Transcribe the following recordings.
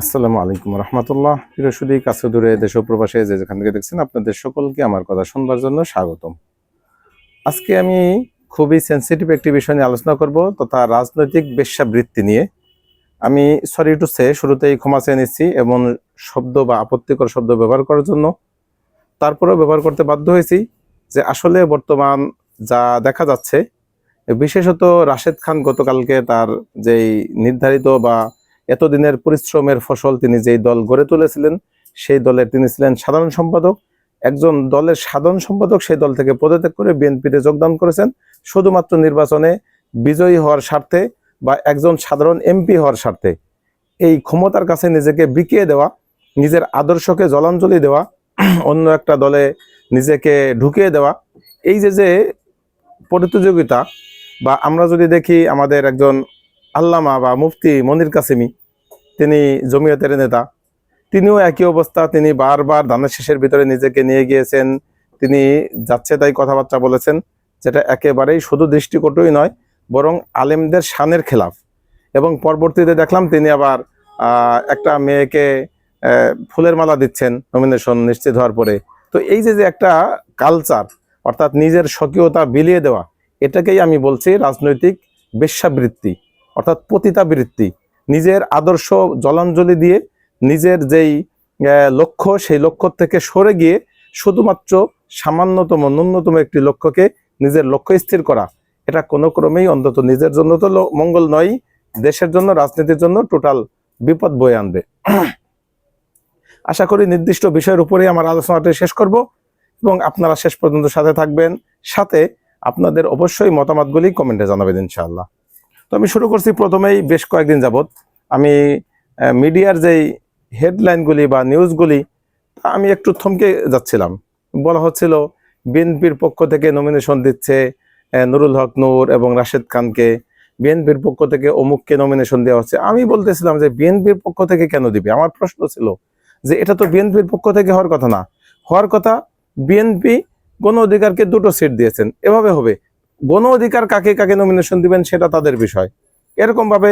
আসসালামু আলাইকুম রহমতুল্লাহ। প্রিয় সুদী, কাছে দূরে দেশ প্রবাসে যে যেখান থেকে দেখছেন, আপনাদের সকলকে আমার কথা শুনবার জন্য স্বাগতম। আজকে আমি খুবই সেন্সিটিভ একটি বিষয় নিয়ে আলোচনা করব, তথা রাজনৈতিক বেশ্যাবৃত্তি নিয়ে। আমি সরি টু সে শুরুতেই ক্ষমা চেয়ে নিচ্ছি এবং শব্দ বা আপত্তিকর শব্দ ব্যবহার করার জন্য। তারপরেও ব্যবহার করতে বাধ্য হয়েছি যে আসলে বর্তমান যা দেখা যাচ্ছে, বিশেষত রাশেদ খান গতকালকে তার যেই নির্ধারিত বা এতদিনের পরিশ্রমের ফসল তিনি যেই দল গড়ে তুলেছিলেন, সেই দলের তিনি ছিলেন সাধারণ সম্পাদক। একজন দলের সাধারণ সম্পাদক সেই দল থেকে পদত্যাগ করে বিএনপিতে যোগদান করেছেন। শুধুমাত্র নির্বাচনে বিজয়ী হওয়ার স্বার্থে বা একজন সাধারণ এমপি হওয়ার স্বার্থে। এই ক্ষমতার কাছে নিজেকে বিকিয়ে দেওয়া, নিজের আদর্শকে জলাঞ্জলি দেওয়া, অন্য একটা দলে নিজেকে ঢুকিয়ে দেওয়া, এই যে যে প্রতিযোগিতা বা আমরা যদি দেখি আমাদের একজন আল্লামা বা মুফতি মনির কাসিমি তিনি জমিয়তের নেতা। তিনিও একই অবস্থা, তিনি বারবার ধানের শেষের ভিতরে নিজেকে নিয়ে গিয়েছেন, তিনি যাচ্ছে তাই কথাবার্তা বলেছেন, যেটা একেবারেই শুধু দৃষ্টিকটুই নয়, বরং আলেমদের শানের খেলাফ। এবং পরবর্তীতে দেখলাম তিনি আবার একটা মেয়েকে ফুলের মালা দিচ্ছেন নমিনেশন নিশ্চিত হওয়ার পরে। তো এই যে যে একটা কালচার অর্থাৎ নিজের স্বকীয়তা বিলিয়ে দেওয়া, এটাকেই আমি বলছি রাজনৈতিক বেশ্যাবৃত্তি, অর্থাৎ পতিতাবৃত্তি। নিজের আদর্শ জলাঞ্জলি দিয়ে নিজের যেই লক্ষ্য, সেই লক্ষ্য থেকে সরে গিয়ে শুধুমাত্র সামান্যতম, ন্যূনতম একটি লক্ষ্যকে নিজের লক্ষ্য স্থির করা। এটা কোনো ক্রমেই অন্তত নিজের জন্য তো মঙ্গল নয়, দেশের জন্য, রাজনীতির জন্য টোটাল বিপদ বয়ে আনবে। আশা করি নির্দিষ্ট বিষয়ের উপরেই আমার আলোচনাটি শেষ করব এবং আপনারা শেষ পর্যন্ত সাথে থাকবেন। সাথে আপনাদের অবশ্যই মতামতগুলি কমেন্টে জানাবেন ইনশাআল্লাহ। তো আমি শুরু করছি প্রথমেই বেশ কয়েকদিন যাবৎ। আমি মিডিয়ার যেই হেডলাইনগুলি বা নিউজগুলি, তা আমি একটু থমকে যাচ্ছিলাম। বলা হচ্ছিল, বিএনপির পক্ষ থেকে নমিনেশন দিচ্ছে নুরুল হক নূর এবং রাশেদ খানকে। বিএনপির পক্ষ থেকে অমুককে নমিনেশন দেওয়া হচ্ছে। আমি বলতেছিলাম যে, বিএনপির পক্ষ থেকে কেন দিবে? আমার প্রশ্ন ছিল যে, এটা তো বিএনপির পক্ষ থেকে হওয়ার কথা না। হওয়ার কথা, বিএনপি গণ অধিকারকে দুটো সিট দিয়েছেন। এভাবে হবে। গণ অধিকার কাকে কাকে নমিনেশন দিবেন সেটা তাদের বিষয়। এরকম ভাবে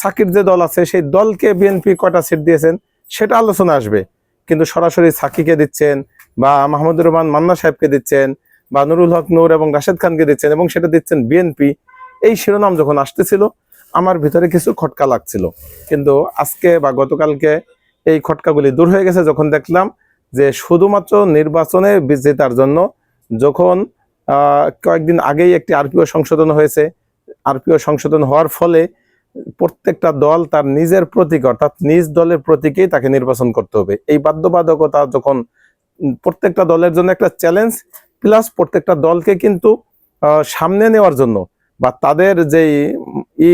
সাকির যে দল আছে, সেই দলকে বিএনপি কটা সিট দিয়েছেন, সেটা আলোচনা আসবে। কিন্তু সরাসরি সাকিকে দিচ্ছেন বা মাহমুদুর রহমান মান্না সাহেবকে দিচ্ছেন বা নুরুল হক নূর এবং রাশেদ খানকে দিচ্ছেন এবং সেটা দিচ্ছেন বিএনপি এই শিরোনাম যখন আসতেছিল, আমার ভিতরে কিছু খটকা লাগছিল। কিন্তু আজকে বা গতকালকে এই খটকাগুলি দূর হয়ে গেছে, যখন দেখলাম যে শুধুমাত্র নির্বাচনে জেতার জন্য যখন কয়েকদিন আগেই একটি আরপিও সংশোধন হয়েছে। আরপিও সংশোধন হওয়ার ফলে প্রত্যেকটা দল তার নিজের প্রতীক, অর্থাৎ নিজ দলের প্রতীকেই তাকে নির্বাচন করতে হবে। এই বাধ্যবাধকতা যখন প্রত্যেকটা দলের জন্য একটা চ্যালেঞ্জ প্লাস প্রত্যেকটা দলকে কিন্তু সামনে নেওয়ার জন্য বা তাদের যেই ই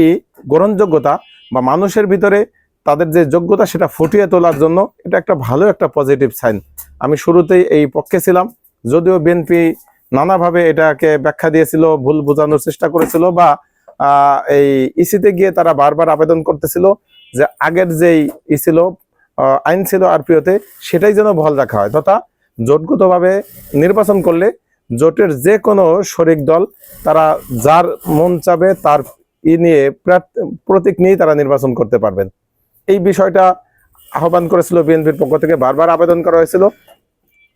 গ্রহণযোগ্যতা বা মানুষের ভিতরে তাদের যে যোগ্যতা সেটা ফুটিয়ে তোলার জন্য এটা একটা ভালো একটা পজিটিভ সাইন আমি শুরুতেই এই পক্ষে ছিলাম, যদিও বিএনপি নানাভাবে এটাকে ব্যাখ্যা দিয়েছিল, ভুল বোঝানোর চেষ্টা করেছিল বা এই ইসিতে গিয়ে তারা বারবার আবেদন করতেছিল যে আগের যেই ই ছিল আইন ছিল আরপিওতে, সেটাই যেন বহাল রাখা হয়। তথা জোটগতভাবে নির্বাচন করলে জোটের যে কোনো শরিক দল, তারা যার মন চাবে তার ই নিয়ে প্রতীক নিয়ে তারা নির্বাচন করতে পারবেন। এই বিষয়টা আহ্বান করেছিল বিএনপির পক্ষ থেকে, বারবার আবেদন করা হয়েছিল।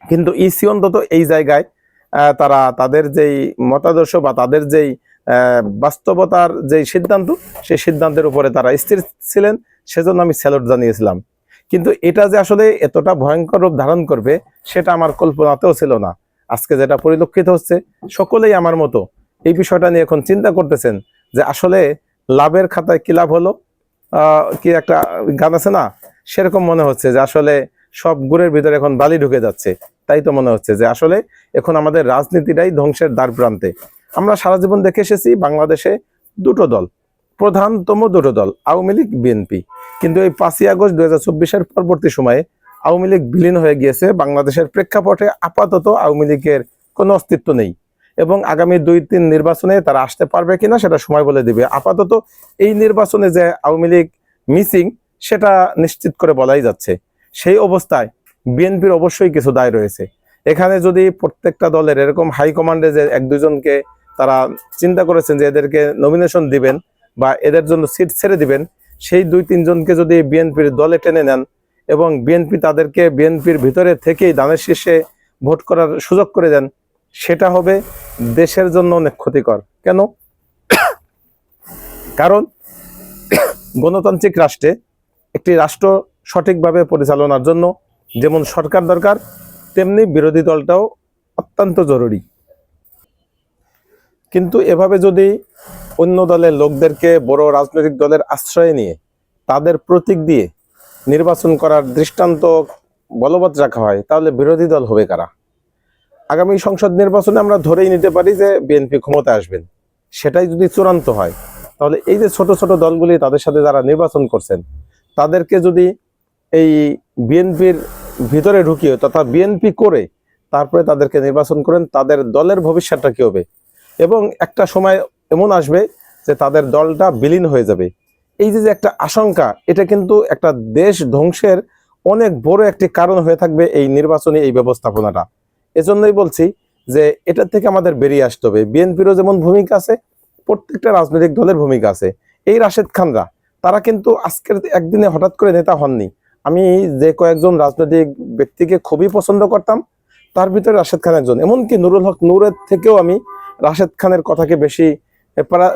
কিন্তু ইসি অন্তত এই জায়গায় তারা তাদের যেই মতাদর্শ বা তাদের যেই বাস্তবতার যেই সিদ্ধান্ত, সেই সিদ্ধান্তের উপরে তারা স্থির ছিলেন, সেজন্য আমি স্যালুট জানিয়েছিলাম। কিন্তু এটা যে আসলে এতটা ভয়ঙ্কর রূপ ধারণ করবে, সেটা আমার কল্পনাতেও ছিল না। আজকে যেটা পরিলক্ষিত হচ্ছে, সকলেই আমার মতো এই বিষয়টা নিয়ে এখন চিন্তা করতেছেন যে আসলে লাভের খাতায় কি লাভ হলো? কি একটা গান আছে না? সেরকম মনে হচ্ছে যে আসলে সব গুড়ের ভিতরে এখন বালি ঢুকে যাচ্ছে। তাই তো মনে হচ্ছে যে আসলে এখন আমাদের রাজনীতিটাই ধ্বংসের দ্বার প্রান্তে। আমরা সারা জীবন দেখে এসেছি বাংলাদেশে দুটো দল, প্রধানতম দুটো দল, আওয়ামী লীগ, বিএনপি। কিন্তু এই পাঁচই আগস্ট দুই হাজার পরবর্তী সময়ে আওয়ামী লীগ বিলীন হয়ে গিয়েছে, বাংলাদেশের প্রেক্ষাপটে আপাতত আওয়ামী লীগের কোনো অস্তিত্ব নেই। এবং আগামী দুই তিন নির্বাচনে তারা আসতে পারবে কিনা সেটা সময় বলে দিবে। আপাতত এই নির্বাচনে যে আওয়ামী লীগ মিসিং, সেটা নিশ্চিত করে বলাই যাচ্ছে। সেই অবস্থায় বিএনপির অবশ্যই কিছু দায় রয়েছে। এখানে যদি প্রত্যেকটা দলের এরকম হাই কমান্ডে যে এক দুজনকে তারা চিন্তা করেছেন যে এদেরকে নমিনেশন দিবেন বা এদের জন্য সিট ছেড়ে দিবেন, সেই দুই তিনজনকে যদি বিএনপির দলে টেনে নেন এবং বিএনপি তাদেরকে বিএনপির ভিতরে থেকেই দানের শীর্ষে ভোট করার সুযোগ করে দেন, সেটা হবে দেশের জন্য অনেক ক্ষতিকর। কেন? কারণ গণতান্ত্রিক রাষ্ট্রে একটি রাষ্ট্র সঠিকভাবে পরিচালনার জন্য যেমন সরকার দরকার, তেমনি বিরোধী দলটাও অত্যন্ত জরুরি। কিন্তু এভাবে যদি অন্য দলের লোকদেরকে বড় রাজনৈতিক দলের আশ্রয় নিয়ে তাদের প্রতীক দিয়ে নির্বাচন করার দৃষ্টান্ত বলবৎ রাখা হয়, তাহলে বিরোধী দল হবে কারা? আগামী সংসদ নির্বাচনে আমরা ধরেই নিতে পারি যে বিএনপি ক্ষমতায় আসবেন। সেটাই যদি চূড়ান্ত হয়, তাহলে এই যে ছোট ছোট দলগুলি তাদের সাথে যারা নির্বাচন করছেন, তাদেরকে যদি এই বিএনপির ভিতরে ঢুকিয়ে তথা বিএনপি করে তারপরে তাদেরকে নির্বাচন করেন, তাদের দলের ভবিষ্যৎটা কি হবে? এবং একটা সময় এমন আসবে যে তাদের দলটা বিলীন হয়ে যাবে। এই যে একটা আশঙ্কা, এটা কিন্তু একটা দেশ ধ্বংসের অনেক বড় একটি কারণ হয়ে থাকবে এই নির্বাচনী এই ব্যবস্থাপনাটা। এজন্যই বলছি যে এটা থেকে আমাদের বেরিয়ে আসতে হবে। বিএনপিরও যেমন ভূমিকা আছে, প্রত্যেকটা রাজনৈতিক দলের ভূমিকা আছে। এই রাশেদ খানরা, তারা কিন্তু আজকের একদিনে হঠাৎ করে নেতা হননি। আমি যে কয়েকজন রাজনৈতিক ব্যক্তিকে খুবই পছন্দ করতাম, তার ভিতরে রাশেদ খান একজন। এমনকি নুরুল হক নূরের থেকেও আমি রাশেদ খানের কথাকে বেশি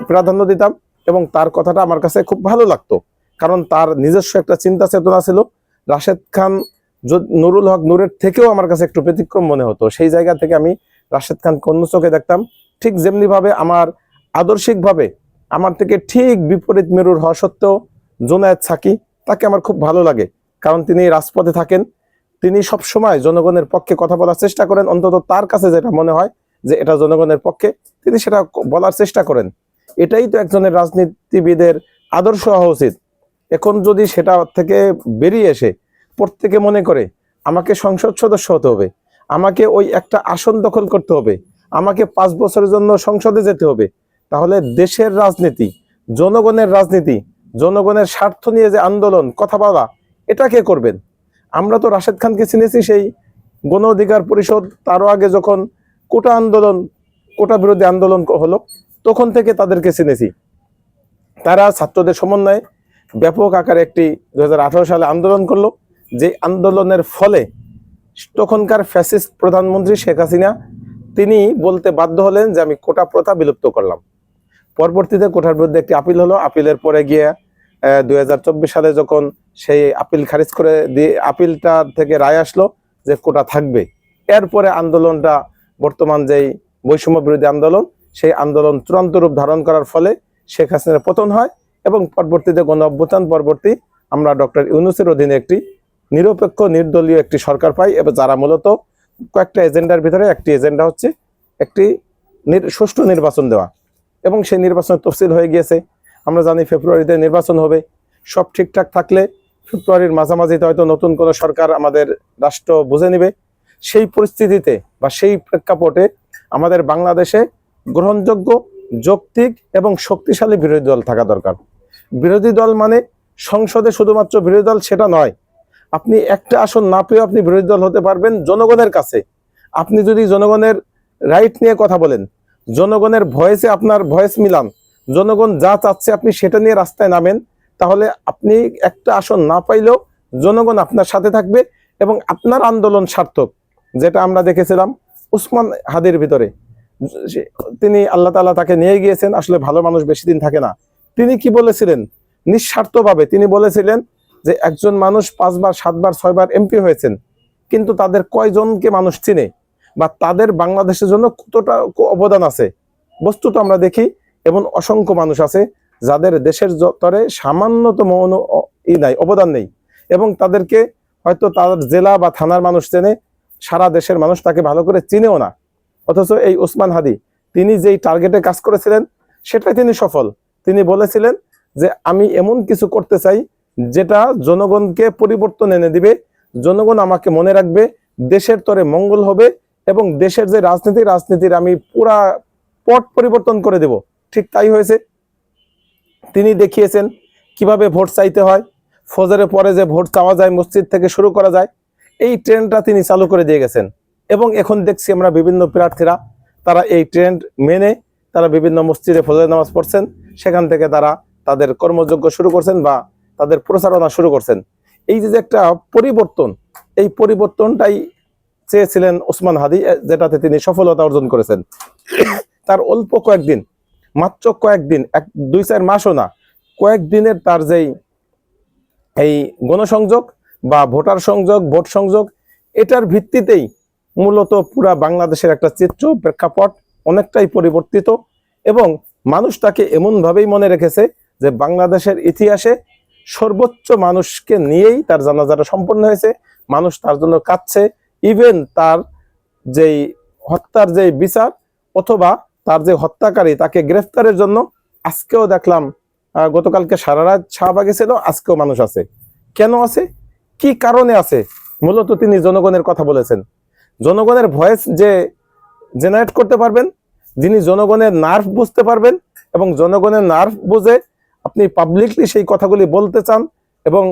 প্রাধান্য দিতাম এবং তার কথাটা আমার কাছে খুব ভালো লাগতো। কারণ তার নিজস্ব একটা চিন্তা চেতনা ছিল। রাশেদ খান নুরুল হক নূরের থেকেও আমার কাছে একটু ব্যতিক্রম মনে হতো। সেই জায়গা থেকে আমি রাশেদ খানকে অন্য চোখে দেখতাম। ঠিক যেমনি ভাবে আমার আদর্শিকভাবে, আমার থেকে ঠিক বিপরীত মেরুর হওয়া সত্ত্বেও জোনায়েদ সাকি, তাকে আমার খুব ভালো লাগে। কারণ তিনি রাজপথে থাকেন। তিনি সব সময় জনগণের পক্ষে কথা বলার চেষ্টা করেন। অন্তত তার কাছে যেটা মনে হয় যে এটা জনগণের পক্ষে, তিনি সেটা বলার চেষ্টা করেন। এটাই তো একজনের রাজনীতিবিদের আদর্শ হওয়া উচিত। এখন যদি সেটা থেকে বেরিয়ে এসে প্রত্যেকে মনে করে, আমাকে সংসদ সদস্য হতে হবে, আমাকে ওই একটা আসন দখল করতে হবে, আমাকে পাঁচ বছরের জন্য সংসদে যেতে হবে, তাহলে দেশের রাজনীতি, জনগণের রাজনীতি, জনগণের স্বার্থ নিয়ে যে আন্দোলন, কথা বলা এটা কে করবেন? আমরা তো রাশেদ খানকে চিনেছি সেই গণ অধিকার পরিষদ, তারও আগে যখন কোটা আন্দোলন, কোটা বিরোধী আন্দোলন হলো, তখন থেকে তাদেরকে চিনেছি। তারা ছাত্রদের সমন্বয়ে ব্যাপক আকারে একটি দু হাজার আঠারো সালে আন্দোলন করল যে আন্দোলনের ফলে তখনকার ফ্যাসিস্ট প্রধানমন্ত্রী শেখ হাসিনা, তিনি বলতে বাধ্য হলেন যে আমি কোটা প্রথা বিলুপ্ত করলাম। পরবর্তীতে কোটার বিরুদ্ধে একটি আপিল হলো। আপিলের পরে গিয়ে দুই হাজার চব্বিশ সালে যখন সেই আপিল খারিজ করে দিয়ে আপিলটা থেকে রায় আসলো যে কোটা থাকবে। এরপরে আন্দোলনটা বর্তমান যেই বৈষম্য বিরোধী আন্দোলন, সেই আন্দোলন চূড়ান্ত রূপ ধারণ করার ফলে শেখ হাসিনার পতন হয় এবং পরবর্তীতে গণ অভ্যুত্থান পরবর্তী আমরা ডক্টর ইউনুসের অধীনে একটি নিরপেক্ষ, নির্দলীয় একটি সরকার পাই এবং যারা মূলত কয়েকটা এজেন্ডার ভিতরে একটি এজেন্ডা হচ্ছে একটি সুষ্ঠু নির্বাচন দেওয়া এবং সেই নির্বাচনের তফসিল হয়ে গিয়েছে। আমরা জানি ফেব্রুয়ারিতে নির্বাচন হবে। সব ঠিকঠাক থাকলে ফেব্রুয়ারির মাঝামাঝিতে হয়তো নতুন কোনো সরকার আমাদের রাষ্ট্র বুঝে নেবে। সেই পরিস্থিতিতে বা সেই প্রেক্ষাপটে আমাদের বাংলাদেশে গ্রহণযোগ্য, যৌক্তিক এবং শক্তিশালী বিরোধী দল থাকা দরকার। বিরোধী দল মানে সংসদে শুধুমাত্র বিরোধী দল সেটা নয়। আপনি একটা আসন না পেয়েও আপনি বিরোধী দল হতে পারবেন জনগণের কাছে। আপনি যদি জনগণের রাইট নিয়ে কথা বলেন, জনগণের ভয়েসে আপনার ভয়েস মিলান, জনগণ যা চাচ্ছে আপনি সেটা নিয়ে রাস্তায় নামেন, তাহলে আপনি একটা আসন না পাইলেও জনগণ আপনার সাথে থাকবে এবং আপনার আন্দোলন সার্থক, যেটা আমরা দেখেছিলাম উসমান হাদির ভিতরে। তিনি আল্লাহ তাআলা তাকে নিয়ে গিয়েছেন, আসলে ভালো মানুষ বেশি দিন থাকে না। তিনি কি বলেছিলেন? নিঃস্বার্থভাবে তিনি বলেছিলেন যে একজন মানুষ পাঁচবার, সাতবার, ছয়বার এমপি হয়েছেন, কিন্তু তাদের কয়জনকে মানুষ চিনে বা তাদের বাংলাদেশের জন্য কতটা অবদান আছে? বস্তুত আমরা দেখি, এবং অসংখ্য মানুষ আছে যাদের দেশের তরে সামান্যতম ই নাই, অবদান নেই। এবং তাদেরকে হয়তো তার জেলা বা থানার মানুষ চেনে, সারা দেশের মানুষ তাকে ভালো করে চিনেও না। অথচ এই ওসমান হাদি, তিনি যেই টার্গেটে কাজ করেছিলেন, সেটাই তিনি সফল। তিনি বলেছিলেন যে, আমি এমন কিছু করতে চাই, যেটা জনগণকে পরিবর্তন এনে দিবে। জনগণ আমাকে মনে রাখবে, দেশের তরে মঙ্গল হবে এবং দেশের যে রাজনীতি, রাজনীতির আমি পুরা পট পরিবর্তন করে দেব। ঠিক তাই হয়েছে। তিনি দেখিয়েছেন কীভাবে ভোট চাইতে হয়, ফজরের পরে যে ভোট চাওয়া যায়, মসজিদ থেকে শুরু করা যায়, এই ট্রেন্ডটা তিনি চালু করে দিয়ে গেছেন। এবং এখন দেখছি আমরা বিভিন্ন প্রার্থীরা, তারা এই ট্রেন্ড মেনে তারা বিভিন্ন মসজিদে ফজরের নামাজ পড়ছেন, সেখান থেকে তারা তাদের কর্মযজ্ঞ শুরু করছেন বা তাদের প্রচারণা শুরু করছেন। এই যে একটা পরিবর্তন, এই পরিবর্তনটাই চেয়েছিলেন ওসমান হাদি, যেটাতে তিনি সফলতা অর্জন করেছেন। তার অল্প কয়েকদিন মাত্র কয়েকদিন, এক, দুই, চার মাসও না, কয়েকদিনের তার যেই এই গণসংযোগ বা ভোটার সংযোগ, ভোট সংযোগ, এটার ভিত্তিতেই মূলত পুরা বাংলাদেশের একটা চিত্র, প্রেক্ষাপট অনেকটাই পরিবর্তিত এবং মানুষ তাকে এমনভাবেই মনে রেখেছে যে বাংলাদেশের ইতিহাসে সর্বোচ্চ মানুষকে নিয়েই তার জানাজাটা সম্পন্ন হয়েছে, মানুষ তার জন্য কাঁদছে ইভেন তার যেই হত্যার যেই বিচার অথবা তার যে হত্যাকারী তাকে গ্রেফতারের জন্য আজকেও দেখলাম গতকালকে সারা রাত শাহবাগে ছিল, আজকেও মানুষ আছে। কেন আছে? কি কারণে আছে? মূলত তিনি জনগণের কথা বলেছেন। জনগণের ভয়েস যে জেনারেট করতে পারবেন, যিনি জনগণের নার্ভ বুঝতে পারবেন এবং জনগণের নার্ভ বুঝে আপনি পাবলিকলি সেই কথাগুলি বলতে চান এবং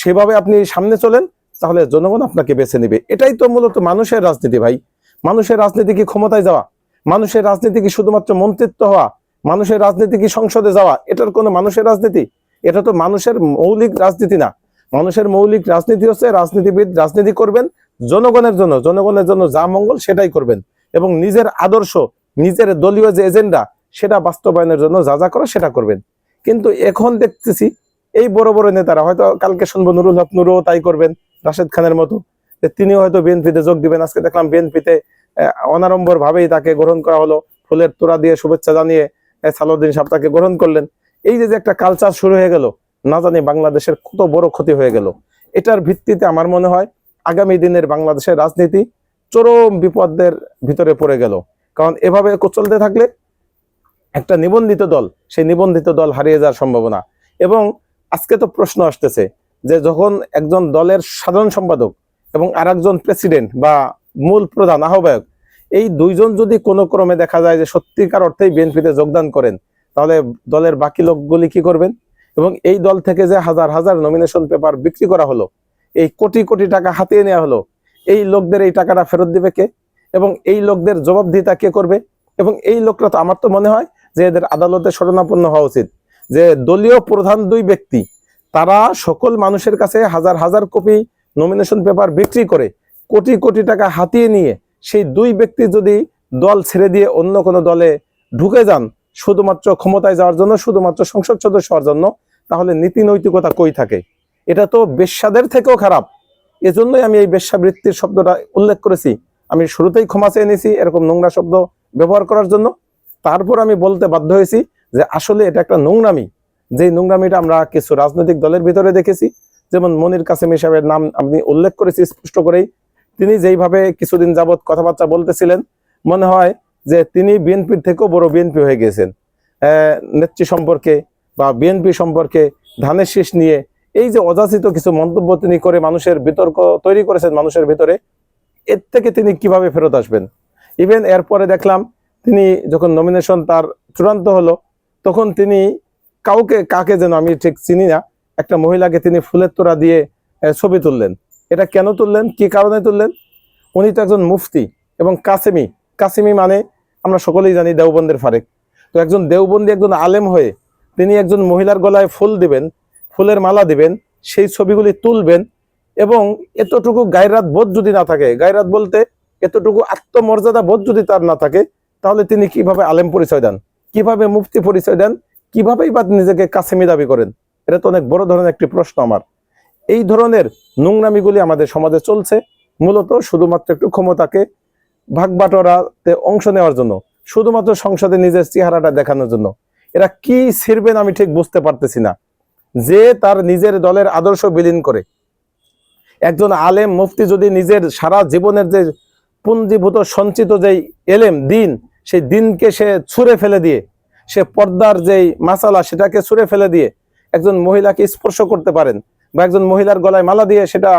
সেভাবে আপনি সামনে চলেন, তাহলে জনগণ আপনাকে বেছে নেবে। এটাই তো মূলত মানুষের রাজনীতি ভাই। মানুষের রাজনীতি কি ক্ষমতায় যাওয়া? মানুষের রাজনীতি কি শুধুমাত্র মন্ত্রিত্ব হওয়া, মানুষের রাজনীতি কি সংসদে যাওয়া, এটার কোনো মানুষের রাজনীতি? এটা তো মানুষের মৌলিক রাজনীতি না। মানুষের মৌলিক রাজনীতি হচ্ছে রাজনীতিবিদ রাজনীতি করবেন, জনগণের জন্য জনগণের জন্য যা মঙ্গল সেটাই করবেন। এবং নিজের আদর্শ, নিজের দলীয় যে এজেন্ডা, সেটা বাস্তবায়নের জন্য যা যা করে সেটা করবেন। কিন্তু এখন দেখতেছি, এই বড় বড় নেতারা, হয়তো কালকে শুনব নুরুল হক নুরও তাই করবেন, রাশেদ খানের মতো। যে তিনিও হয়তো বিএনপিতে যোগ দিবেন, আজকে দেখলাম বিএনপিতে অনারম্বর ভাবেই তাকে গ্রহণ করা হলো। ফুলের তোড়া দিয়ে শুভেচ্ছা জানিয়ে আহ, সালাউদ্দিন সাহেব তাকে গ্রহণ করলেন। এই যে একটা কালচার শুরু হয়ে গেল না জানি বাংলাদেশের কত বড় ক্ষতি হয়ে গেল। এটার ভিত্তিতে আমার মনে হয় আগামী দিনের বাংলাদেশের রাজনীতি চরম বিপদের ভিতরে পড়ে গেল। কারণ এভাবে চলতে থাকলে একটা নিবন্ধিত দল সেই নিবন্ধিত দল হারিয়ে যাওয়ার সম্ভাবনা। এবং আজকে তো প্রশ্ন আসতেছে যে যখন একজন দলের সাধারণ সম্পাদক এবং আরেকজন প্রেসিডেন্ট বা মূল প্রধান আহ্বায়ক। এই দুইজন যদি কোনো ক্রমে দেখা যায় যে সত্যিকার অর্থেই বিএনপিতে যোগদান করেন, তাহলে দলের বাকি লোকগুলি কি করবেন? এবং এই দল থেকে যে হাজার হাজার নমিনেশন পেপার বিক্রি করা হলো, এই কোটি কোটি টাকা হাতিয়ে নেওয়া হলো, এই লোকদের এই টাকাটা ফেরত দিবে কে? এবং এই লোকদের জবাবদিহিতা কে করবে? এবং এই লোকরা তো আমার তো মনে হয় যে এদের আদালতে শরণাপন্ন হওয়া উচিত। যে দলীয় প্রধান দুই ব্যক্তি, তারা সকল মানুষের কাছে হাজার হাজার কপি নমিনেশন পেপার বিক্রি করে কোটি কোটি টাকা হাতিয়ে নিয়ে সেই দুই ব্যক্তি যদি দল ছেড়ে দিয়ে অন্য কোনো দলে ঢুকে যান শুধুমাত্র ক্ষমতায় যাওয়ার জন্য, শুধুমাত্র সংসদ সদস্য হওয়ার জন্য, তাহলে নীতি নৈতিকতা কই থাকে? এটা তো বেশ্যাদের থেকেও খারাপ। এজন্যই আমি এই বেশ্যাবৃত্তির শব্দটা উল্লেখ করেছি। আমি শুরুতেই ক্ষমা চেয়ে নিয়েছি এরকম নোংরা শব্দ ব্যবহার করার জন্য। তারপর আমি বলতে বাধ্য হয়েছি যে আসলে এটা একটা নোংরামি। যেই নোংরামিটা আমরা কিছু রাজনৈতিক দলের ভিতরে দেখেছি। যেমন মনির কাসেম সাহেবের নাম আপনি উল্লেখ করেছি স্পষ্ট করেই। তিনি যেইভাবে কিছুদিন যাবৎ কথাবার্তা বলতেছিলেন, মনে হয় যে তিনি বিএনপির থেকেও বড় বিএনপি হয়ে গেছেন। নেত্রী সম্পর্কে বা বিএনপি সম্পর্কে ধানের শীষ নিয়ে এই যে অযাচিত কিছু মন্তব্য তিনি করে মানুষের বিতর্ক তৈরি করেছেন মানুষের ভিতরে, এর থেকে তিনি কীভাবে ফেরত আসবেন? ইভেন এরপরে দেখলাম তিনি যখন নমিনেশন তার চূড়ান্ত হলো, তখন তিনি কাউকে, কাকে যেন আমি ঠিক চিনি না, একটা মহিলাকে তিনি ফুলের তোড়া দিয়ে ছবি তুললেন। এটা কেন তুললেন? কি কারণে তুললেন? উনি তো একজন মুফতি এবং কাসেমি। কাসেমি মানে আমরা সকলেই জানি দেওবন্দের ফারেক। তো একজন দেওবন্দি, একজন আলেম হয়ে তিনি একজন মহিলার গলায় ফুল দিবেন, ফুলের মালা দিবেন, সেই ছবিগুলি তুলবেন এবং এতটুকু গায়রাত বোধ যদি না থাকে, গায়রাত বলতে এতটুকু আত্মমর্যাদা বোধ যদি তার না থাকে, তাহলে তিনি কীভাবে আলেম পরিচয় দেন? কীভাবে মুফতি পরিচয় দেন? কিভাবেই বা নিজেকে কাসেমি দাবি করেন? এটা তো অনেক বড় ধরনের একটি প্রশ্ন আমার। এই ধরনের নোংরামিগুলি আমাদের সমাজে চলছে। মূলত শুধুমাত্র একটু ক্ষমতাকে ভাগ বাটোয়ারাতে অংশ নেওয়ার জন্য, শুধুমাত্র সংসদে নিজের চেহারাটা দেখানোর জন্য। এরা কি ছিড়বেন আমি ঠিক বুঝতে পারতেছি না। যে তার নিজের দলের আদর্শ বিলীন করে। একজন আলেম মুফতি যদি নিজের সারা জীবনের যে পুঞ্জীভূত, সঞ্চিত যেই এলেম, দিন, সেই দিনকে সে ছুঁড়ে ফেলে দিয়ে, সে পর্দার যেই মাসালা, সেটাকে ছুঁড়ে ফেলে দিয়ে একজন মহিলাকে স্পর্শ করতে পারেন বা একজন মহিলার গলায় মালা দিয়ে সেটা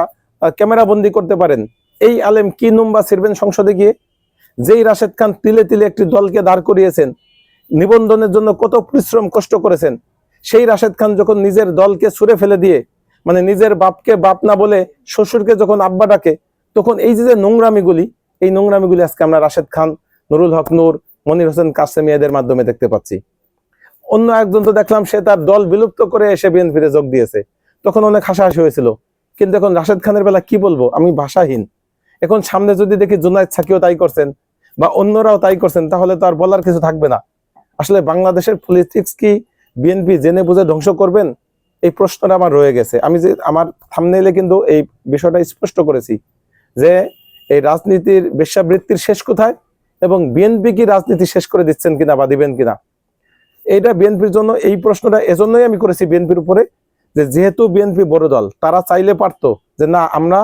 ক্যামেরা বন্দি করতে পারেন। এই আলেম কি নুম্বা ছিড়বেন সংসদে গিয়ে? যেই রাশেদ খান তিলে তিলে একটি দলকে দাঁড় করিয়েছেন, নিবন্ধনের জন্য কত পরিশ্রম, কষ্ট করেছেন, সেই রাশেদ খান যখন নিজের দলকে ছুঁড়ে ফেলে দিয়ে মানে নিজের বাপকে বাপ না বলে শ্বশুরকে যখন আব্বা ডাকে, তখন এই যে যে নোংরামিগুলি, এই নোংরামিগুলি আজকে আমরা রাশেদ খান, নুরুল হক নূর, মনির হোসেন কাসেমিয়াদের মাধ্যমে দেখতে পাচ্ছি। অন্য একজন তো দেখলাম সে তার দল বিলুপ্ত করে এসে বিএনপিতে যোগ দিয়েছে। তখন অনেক হাসাহাসি হয়েছিল। কিন্তু এখন রাশেদ খানের বেলা কি বলব? আমি ভাষাহীন। এখন সামনে যদি দেখি জুনায়দ সাকিও তাই করছেন বা অন্যরাও তাই করছেন, তাহলে তো আর বলার কিছু থাকবে না। আসলে বাংলাদেশের পলিটিক্স কি বিএনপি জেনে বুঝে ধ্বংস করবেন? এই প্রশ্নটা আমার রয়ে গেছে। আমি যে আমার থামনেলে কিন্তু এই বিষয়টা স্পষ্ট করেছি যে এই রাজনীতির বেশ্যাবৃত্তির শেষ কোথায় এবং বিএনপি কি রাজনীতি শেষ করে দিচ্ছেন কিনা বা দিবেন কিনা? এইটা বিএনপির জন্য, এই প্রশ্নটা এজন্যই আমি করেছি বিএনপির উপরে যে যেহেতু বিএনপি বড় দল, তারা চাইলে পারতো যে না, আমরা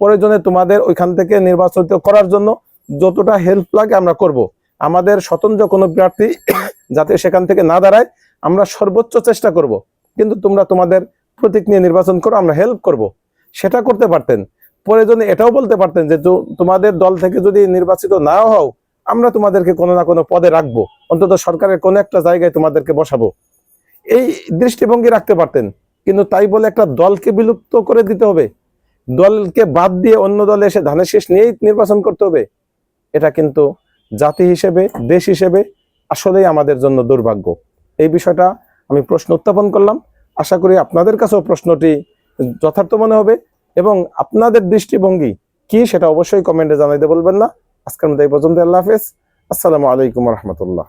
প্রয়োজনে তোমাদের ওইখান থেকে নির্বাচিত করার জন্য যতটা হেল্প লাগে আমরা করব। আমাদের স্বতন্ত্র কোনো প্রার্থী যাতে সেখান থেকে না দাঁড়ায়, আমরা সর্বোচ্চ চেষ্টা করব। কিন্তু তোমরা তোমাদের প্রতীক নিয়ে নির্বাচন করো, আমরা হেল্প করব। সেটা করতে পারতেন। প্রয়োজনে এটাও বলতে পারতেন যে তোমাদের দল থেকে যদি নির্বাচিত নাও হও, আমরা তোমাদেরকে কোনো না কোনো পদে রাখব। অন্তত সরকারের কোনো একটা জায়গায় তোমাদেরকে বসাবো। এই দৃষ্টিভঙ্গি রাখতে পারতেন। কিন্তু তাই বলে একটা দলকে বিলুপ্ত করে দিতে হবে। দলকে বাদ দিয়ে অন্য দলে এসে ধানের শেষ নিয়েই নির্বাচন করতে হবে। এটা কিন্তু জাতি হিসেবে, দেশ হিসেবে আসলেই আমাদের জন্য দুর্ভাগ্য। এই বিষয়টা আমি প্রশ্ন উত্থাপন করলাম। আশা করি আপনাদের কাছেও প্রশ্নটি যথার্থ মনে হবে এবং আপনাদের দৃষ্টিভঙ্গি কি সেটা অবশ্যই কমেন্টে জানাইতে বলবেন না। আজকের মতো এই পর্যন্ত, আল্লাহ হাফেজ। আসসালামু আলাইকুম রহমতুল্লাহ।